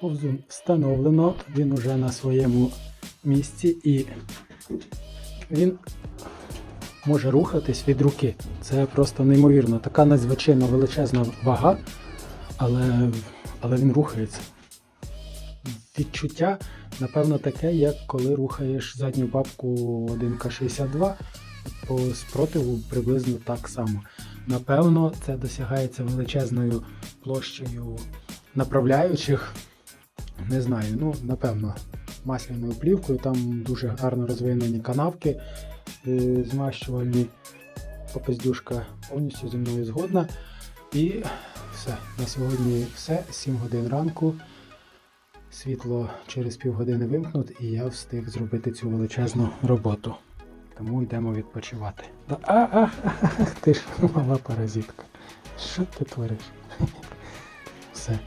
Повзун встановлено, він уже на своєму місці і він може рухатись від руки. Це просто неймовірно. Така надзвичайно величезна вага, але, але він рухається. Відчуття, напевно, таке, як коли рухаєш задню бабку 1К62, по спротиву приблизно так само. Напевно, це досягається величезною площею направляючих. Не знаю, ну напевно, масляною плівкою. Там дуже гарно розвинені канавки е, змащувальні. Попиздюшка повністю зі мною згодна. І все. На сьогодні все. 7 годин ранку. Світло через півгодини вимкнуть, і я встиг зробити цю величезну роботу. Тому йдемо відпочивати. Та- А, а, а, ти ж мала паразитка. Що ти твориш? Все.